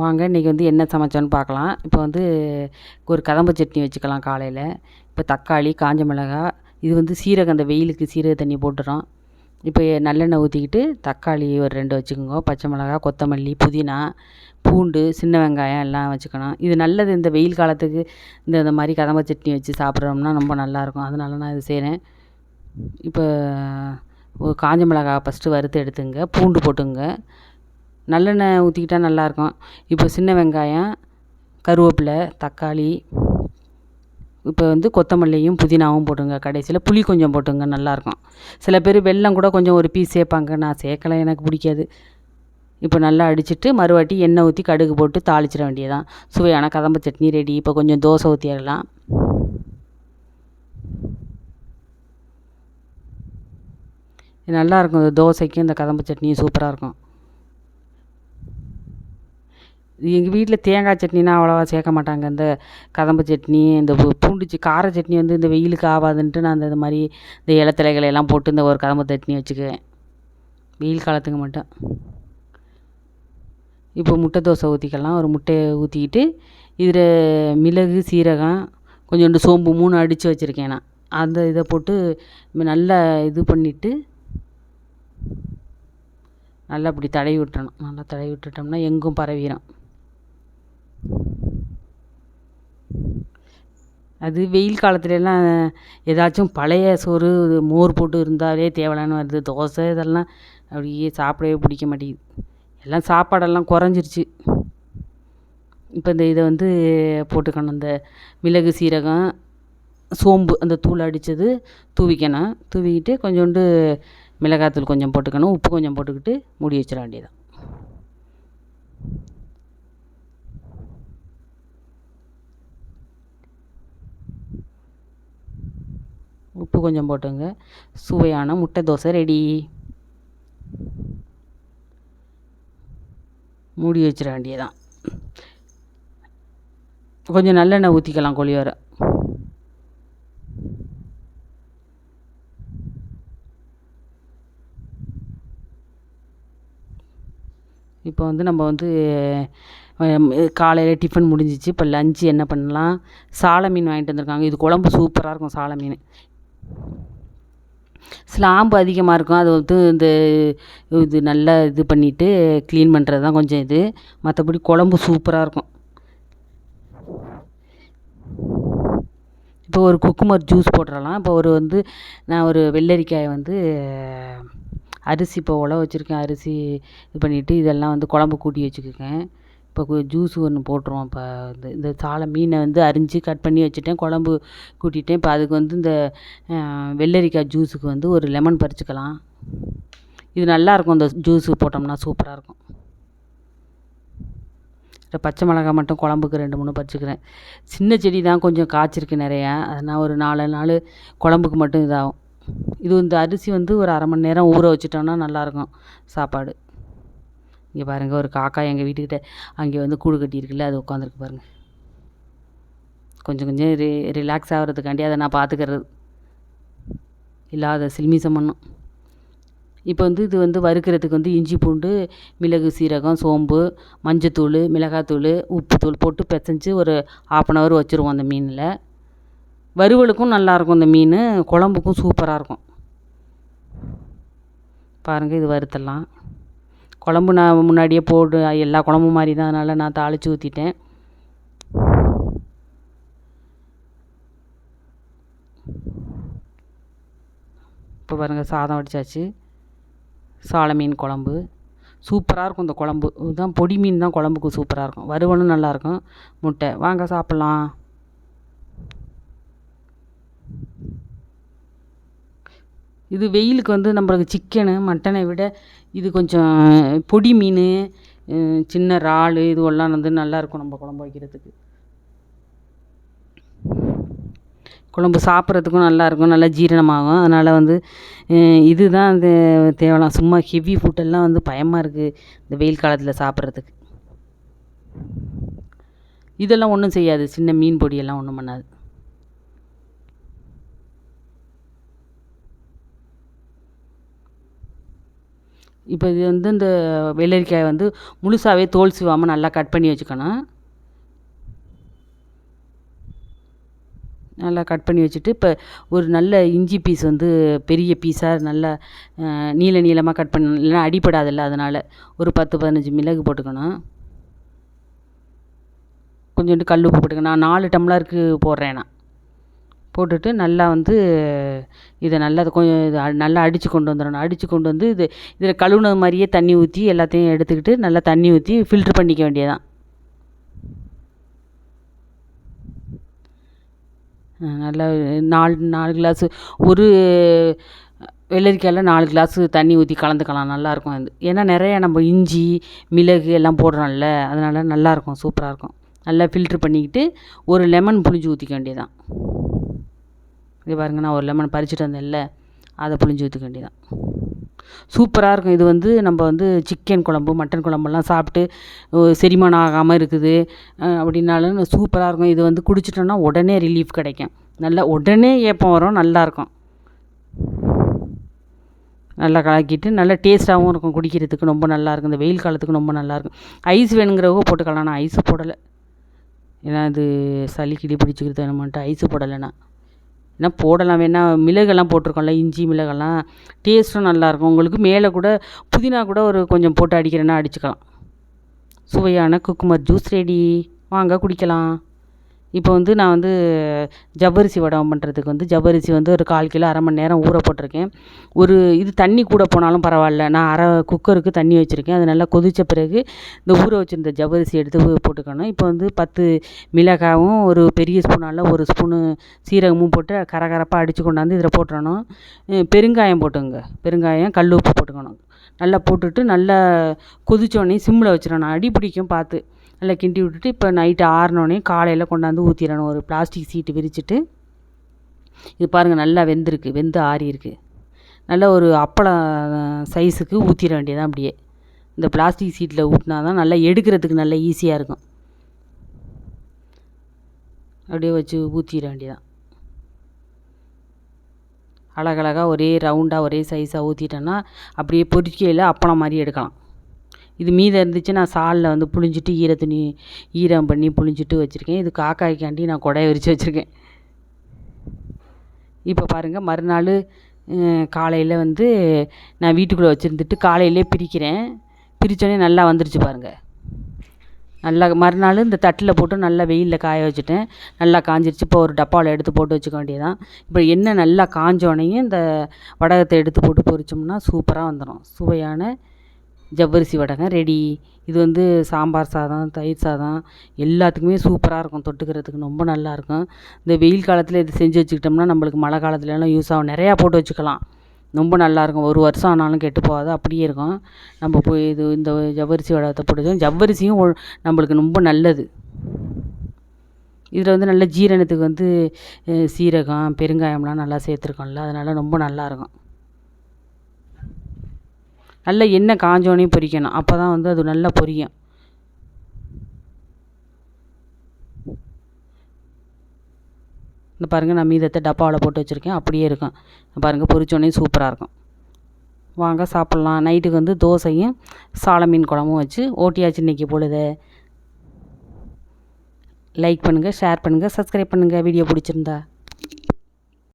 வாங்க இன்றைக்கி வந்து என்ன சமைச்சோன்னு பார்க்கலாம். இப்போ வந்து ஒரு கதம்ப சட்னி வச்சுக்கலாம் காலையில். இப்போ தக்காளி காஞ்ச மிளகாய் இது வந்து சீரகம் அந்த வெயிலுக்கு சீரக தண்ணி போட்டுறோம் இப்போ நல்லெண்ணெய் ஊற்றிக்கிட்டு தக்காளி ஒரு ரெண்டு வச்சுக்கோங்க. பச்சை மிளகா கொத்தமல்லி புதினா பூண்டு சின்ன வெங்காயம் எல்லாம் வச்சுக்கணும். இது நல்லது இந்த வெயில் காலத்துக்கு இந்த இந்த மாதிரி கதம்ப சட்னி வச்சு சாப்பிட்றோம்னா ரொம்ப நல்லாயிருக்கும் அதனால நான் இது செய்கிறேன் இப்போ ஒரு காஞ்ச மிளகாய் ஃபஸ்ட்டு வறுத்து எடுத்துங்க. பூண்டு போட்டுங்க. நல்லெண்ணெய் ஊற்றிக்கிட்டா நல்லாயிருக்கும். இப்போ சின்ன வெங்காயம் கருவேப்பிலை தக்காளி இப்போ வந்து கொத்தமல்லியும் புதினாவும் போட்டுங்க கடைசியில் புளி கொஞ்சம் போட்டுங்க நல்லாயிருக்கும். சில பேர் வெல்லம் கூட கொஞ்சம் ஒரு பீஸ் சேர்ப்பாங்க. நான் சேர்க்கல எனக்கு பிடிக்காது. இப்போ நல்லா அடிச்சுட்டு மறுவாட்டி எண்ணெய் ஊற்றி கடுகு போட்டு தாளிச்சிட வேண்டியதான் சுவையான கதம்ப சட்னி ரெடி. இப்போ கொஞ்சம் தோசை ஊற்றிடலாம் நல்லாயிருக்கும். இந்த தோசைக்கும் இந்த கதம்பு சட்னியும் சூப்பராக இருக்கும். எங்கள் வீட்டில் தேங்காய் சட்னினா அவ்வளோவா சேர்க்க மாட்டாங்க. இந்த கதம்ப சட்னி இந்த பூண்டு கார சட்னி வந்து இந்த வெயிலுக்கு ஆகாதுன்ட்டு நான் இந்த மாதிரி இந்த இலத்தலைகளை எல்லாம் போட்டு இந்த ஒரு கதம்ப சட்னி வச்சுக்குவேன். வெயில் காலத்துக்கு மட்டும். இப்போ முட்டை தோசை ஊற்றிக்கலாம் ஒரு முட்டையை ஊற்றிக்கிட்டு இதில் மிளகு சீரகம் கொஞ்சோண்டு சோம்பு மூணு அடித்து வச்சுருக்கேன் நான். அந்த இதை போட்டு நல்லா இது பண்ணிவிட்டு நல்லா இப்படி தடவி விட்டணும் நல்லா தடவி விட்டுட்டோம்னா எங்கும் பரவிடும் அது வெயில் காலத்துலலாம் ஏதாச்சும் பழைய சோறு மோர் போட்டு இருந்தாலே தேவலான்னு வருது. தோசை இதெல்லாம் அப்படியே சாப்பிடவே பிடிக்க மாட்டேங்குது. எல்லாம் சாப்பாடெல்லாம் குறைஞ்சிருச்சு. இப்போ இந்த இதை வந்து போட்டுக்கணும். இந்த மிளகு சீரகம் சோம்பு அந்த தூள் அடித்தது தூவிக்கணும். தூவிக்கிட்டு கொஞ்சோண்டு மிளகாத்தூள் கொஞ்சம் போட்டுக்கணும். உப்பு கொஞ்சம் போட்டுக்கிட்டு மூடி வச்சிட வேண்டியதான் உப்பு கொஞ்சம் போட்டுங்க. சுவையான முட்டை தோசை ரெடி மூடி வச்சிட வேண்டியதான் கொஞ்சம் நல்லெண்ணெய் ஊற்றிக்கலாம் கோழி இப்போ வந்து நம்ம வந்து காலையில் டிஃபன் முடிஞ்சிச்சு. இப்போ லஞ்சு என்ன பண்ணலாம்? சாலை மீன் வாங்கிட்டு வந்திருக்காங்க. இது குழம்பு சூப்பராக இருக்கும் சாலை மீன் ஸ்லாம்பு அதிகமாக இருக்கும். அது வந்து இந்த இது நல்லா இது பண்ணிவிட்டு க்ளீன் பண்ணுறது தான் கொஞ்சம் இது. மற்றபடி குழம்பு சூப்பராக இருக்கும். இப்போ ஒரு குக்குமர் ஜூஸ் போட்டுடலாம் இப்போ ஒரு வந்து நான் ஒரு வெள்ளரிக்காயை வந்து அரிசி இப்போ உழ வச்சுருக்கேன். அரிசி இது பண்ணிவிட்டு இதெல்லாம் வந்து குழம்பு கூட்டி வச்சுருக்கேன் இப்போ ஜூஸ் ஒன்று போட்டுருவோம். இப்போ இந்த இந்த சால மீனை வந்து அரிஞ்சு கட் பண்ணி வச்சுட்டேன். குழம்பு கூட்டிட்டேன். இப்போ அதுக்கு வந்து இந்த வெள்ளரிக்காய் ஜூஸுக்கு வந்து ஒரு லெமன் பறிச்சுக்கலாம். இது நல்லாயிருக்கும் இந்த ஜூஸு போட்டோம்னா சூப்பராக இருக்கும் பச்சை மிளகா மட்டும் குழம்புக்கு ரெண்டு மூணு பறிச்சுக்கிறேன். சின்ன செடி தான் கொஞ்சம் காய்ச்சிருக்கு நிறையா. அதனால் ஒரு நாலு நாள் குழம்புக்கு மட்டும் இதாகும். இது இந்த அரிசி வந்து ஒரு அரை மணி நேரம் ஊற வச்சுட்டோம்னா நல்லாயிருக்கும் சாப்பாடு. இங்கே பாருங்கள் ஒரு காக்கா எங்கள் வீட்டுக்கிட்ட அங்கே வந்து கூடு கட்டியிருக்குல்ல அது உட்காந்துருக்கு பாருங்கள் கொஞ்சம் கொஞ்சம் ரி ரிலாக்ஸ் ஆகிறதுக்காண்டி அதை நான் பார்த்துக்கிறது. இல்லாத சில்மிசம் பண்ணும். இப்போ வந்து இது வந்து வறுக்கிறதுக்கு வந்து இஞ்சி பூண்டு மிளகு சீரகம் சோம்பு மஞ்சத்தூள் மிளகாத்தூள் உப்புத்தூள் போட்டு பிசைஞ்சு ஒரு ஆஃப் அன் ஹவர் வச்சுருவோம் அந்த மீனில். வறுவலுக்கும் நல்லாயிருக்கும் இந்த மீன் குழம்புக்கும் சூப்பராக இருக்கும். பாருங்கள் இது வறுத்தலாம். குழம்பு நான் முன்னாடியே போட்டு எல்லா குழம்பு மாதிரி தான் அதனால் நான் தாளித்து ஊற்றிட்டேன் இப்போ பாருங்கள் சாதம் வடித்தாச்சு சால மீன் குழம்பு. சூப்பராக இருக்கும் இந்த குழம்பு. இதுதான் பொடி மீன் தான் குழம்புக்கு சூப்பராக இருக்கும். வறுவலும் நல்லாயிருக்கும் முட்டை. வாங்க சாப்பிட்லாம். இது வெயிலுக்கு வந்து நம்மளுக்கு சிக்கனு மட்டனை விட இது கொஞ்சம் பொடி மீன் சின்ன இறாலு இதுவெல்லாம் வந்து நல்லாயிருக்கும் நம்ம குழம்பு வைக்கிறதுக்கு. குழம்பு சாப்பிட்றதுக்கும் நல்லாயிருக்கும் நல்லா ஜீரணமாகும். அதனால் வந்து இதுதான் அந்த தேவலாம். சும்மா ஹெவி ஃபுட்டெல்லாம் வந்து பயமாக இருக்குது இந்த வெயில் காலத்தில் சாப்பிட்றதுக்கு. இதெல்லாம் ஒன்றும் செய்யாது. சின்ன மீன் பொடியெல்லாம் ஒன்றும் பண்ணாது. இப்போ இது வந்து இந்த வெள்ளரிக்காய் வந்து முழுசாகவே தோல் சிவாமல் நல்லா கட் பண்ணி வச்சுக்கணும். நல்லா கட் பண்ணி வச்சுட்டு இப்போ ஒரு நல்ல இஞ்சி பீஸ் வந்து பெரிய பீஸாக நல்லா நீள நீளமாக கட் பண்ண இல்லைன்னா அடிப்படாதில்ல அதனால். ஒரு பத்து பதினஞ்சு மிளகு போட்டுக்கணும். கொஞ்சோண்டு கல் உப்பு போட்டுக்கணும். நான் நாலு டம்ளருக்கு போடுறேன் நான். போட்டுட்டு நல்லா வந்து இதை நல்லா கொஞ்சம் இது நல்லா அடித்து கொண்டு வந்துடணும். அடித்து கொண்டு வந்து இது இதில் கழுவுனது மாதிரியே தண்ணி ஊற்றி எல்லாத்தையும் எடுத்துக்கிட்டு நல்லா தண்ணி ஊற்றி ஃபில்ட்ரு பண்ணிக்க வேண்டியதான் நல்லா நாலு நாலு கிளாஸு ஒரு வெள்ளரிக்காயில் நாலு கிளாஸு தண்ணி ஊற்றி கலந்துக்கலாம். நல்லாயிருக்கும் அது. ஏன்னா நிறைய நம்ம இஞ்சி மிளகு எல்லாம் போடுறோம்ல அதனால் நல்லாயிருக்கும் சூப்பராக இருக்கும். நல்லா ஃபில்ட்ரு பண்ணிக்கிட்டு ஒரு லெமன் புழிஞ்சு ஊற்றிக்க வேண்டியதான் இங்கே பாருங்க நான் ஒரு லெமன் பறிச்சுட்டு வந்தேன்ல அதை புளிஞ்சு ஊற்றுக்க வேண்டியதான் சூப்பராக இருக்கும். இது வந்து நம்ம வந்து சிக்கன் குழம்பு மட்டன் குழம்பெல்லாம் சாப்பிட்டு செரிமானம் ஆகாமல் இருக்குது. அப்படின்னாலும் சூப்பராக இருக்கும். இது வந்து குடிச்சிட்டோன்னா உடனே ரிலீஃப் கிடைக்கும். நல்லா உடனே ஏப்பம் வரும் நல்லாயிருக்கும் நல்லா கலக்கிட்டு நல்லா டேஸ்ட்டாகவும் இருக்கும். குடிக்கிறதுக்கு ரொம்ப நல்லாயிருக்கும் இந்த வெயில் காலத்துக்கு ரொம்ப நல்லாயிருக்கும் ஐஸ் வேணுங்கிறவங்க போட்டுக்கலாம். நான் ஐஸு போடலை. ஏன்னா இது சளி கிளி பிடிச்சிக்கிறது என்னமோன்ட்டு ஐஸு போடலைண்ணா நான் ஏன்னா போடலாம் வேணா மிளகெல்லாம் போட்டிருக்கோம்ல இஞ்சி மிளகெல்லாம். டேஸ்ட்டும் நல்லாயிருக்கும். உங்களுக்கு மேலே கூட புதினா கூட ஒரு கொஞ்சம் போட்டு அடிக்கிறேன்னா அடிச்சுக்கலாம். சுவையான குக்குமர் ஜூஸ் ரெடி வாங்க குடிக்கலாம். இப்போ வந்து நான் வந்து ஜவ்வரிசி வடகம் பண்ணுறதுக்கு வந்து ஜவ்வரிசி வந்து ஒரு கால் கிலோ அரை மணி நேரம் ஊற போட்டிருக்கேன். ஒரு இது தண்ணி கூட போனாலும் பரவாயில்ல. நான் அரை குக்கருக்கு தண்ணி வச்சுருக்கேன். அது நல்லா கொதித்த பிறகு இந்த ஊற வச்சுருந்த ஜவ்வரிசி எடுத்து போட்டுக்கணும். இப்போ வந்து பத்து மிளகாவும் ஒரு பெரிய ஸ்பூனால் ஒரு ஸ்பூனு சீரகமும் போட்டு கரகரப்பாக அடித்து கொண்டாந்து இதில் போட்டுறணும். பெருங்காயம் போட்டுங்க. பெருங்காயம் கல் உப்பு போட்டுக்கணும். நல்லா போட்டுட்டு நல்லா கொதித்தோடனே சிம்மில் வச்சிடணும். அடி பிடிக்கும் பார்த்து. நல்லா கிண்டி விட்டுட்டு இப்போ நைட்டு ஆறினோடனே காலையில் கொண்டாந்து ஊற்றிடணும் ஒரு பிளாஸ்டிக் சீட்டு விரிச்சிட்டு. இது பாருங்கள் நல்லா வெந்திருக்கு. வெந்து ஆறியிருக்கு நல்ல ஒரு அப்பளம் சைஸுக்கு ஊற்றிட வேண்டியதான் அப்படியே. இந்த பிளாஸ்டிக் சீட்டில் ஊற்றினா தான் நல்லா எடுக்கிறதுக்கு நல்லா ஈஸியாக இருக்கும். அப்படியே வச்சு ஊற்றிட வேண்டியதான் அழகழகாக ஒரே ரவுண்டாக ஒரே சைஸாக ஊற்றிட்டோன்னா அப்படியே பொறிக்கையில் அப்பளம் மாதிரி எடுக்கலாம். இது மீதம் இருந்துச்சு நான் சாலில் வந்து புழிஞ்சிட்டு ஈர துணி ஈரம் பண்ணி புழிஞ்சிட்டு வச்சுருக்கேன். இது காக்காய்க்காண்டி நான் கொடையை விரித்து வச்சுருக்கேன். இப்போ பாருங்கள் மறுநாள் காலையில் வந்து நான் வீட்டுக்குள்ளே வச்சுருந்துட்டு காலையிலே பிரிக்கிறேன். பிரித்தோடனே நல்லா வந்துருச்சு பாருங்கள் நல்லா மறுநாள் இந்த தட்டில் போட்டு நல்லா வெயிலில் காய வச்சுட்டேன். நல்லா காஞ்சிருச்சு. இப்போ ஒரு டப்பாவில் எடுத்து போட்டு வச்சுக்க வேண்டியதான் இப்போ எண்ணெய் நல்லா காஞ்சோடனே இந்த வடகத்தை எடுத்து போட்டு பொரிச்சோம்னா சூப்பராக வந்துடும் சுவையான ஜவ்வரிசி வடகம் ரெடி. இது வந்து சாம்பார் சாதம் தயிர் சாதம் எல்லாத்துக்குமே சூப்பராக இருக்கும் தொட்டுக்கிறதுக்கு. ரொம்ப நல்லாயிருக்கும் இந்த வெயில் காலத்தில் இது செஞ்சு வச்சுக்கிட்டோம்னா நம்மளுக்கு மழை காலத்துலலாம் யூஸ் ஆகும். நிறையா போட்டு வச்சுக்கலாம். ரொம்ப நல்லாயிருக்கும் ஒரு வருஷம் ஆனாலும் கெட்டு போகாது. அப்படியே இருக்கும். நம்ம போய் இது இந்த ஜவ்வரிசி வடகத்தை போட்டு ஜவ்வரிசியும் நம்மளுக்கு ரொம்ப நல்லது. இதில் வந்து நல்ல ஜீரணத்துக்கு வந்து சீரகம் பெருங்காயம்லாம் நல்லா சேர்த்துருக்கோம்ல. அதனால் ரொம்ப நல்லாயிருக்கும் நல்ல எண்ணெய் காஞ்சோடனே பொரிக்கணும். அப்போ தான் வந்து அது நல்லா பொரியும். இந்த பாருங்கள் நான் மீதத்தை டப்பாவில் போட்டு வச்சுருக்கேன். அப்படியே இருக்கும். பாருங்கள் பொரிச்சோடனே சூப்பராக இருக்கும். வாங்க சாப்பிட்லாம். நைட்டுக்கு வந்து தோசையும் சால மீன் குழம்பும் வச்சு ஓட்டியாச்சு இன்றைக்கி பொழுது. லைக் பண்ணுங்கள் ஷேர் பண்ணுங்கள் சப்ஸ்கிரைப் பண்ணுங்கள் வீடியோ பிடிச்சிருந்தா.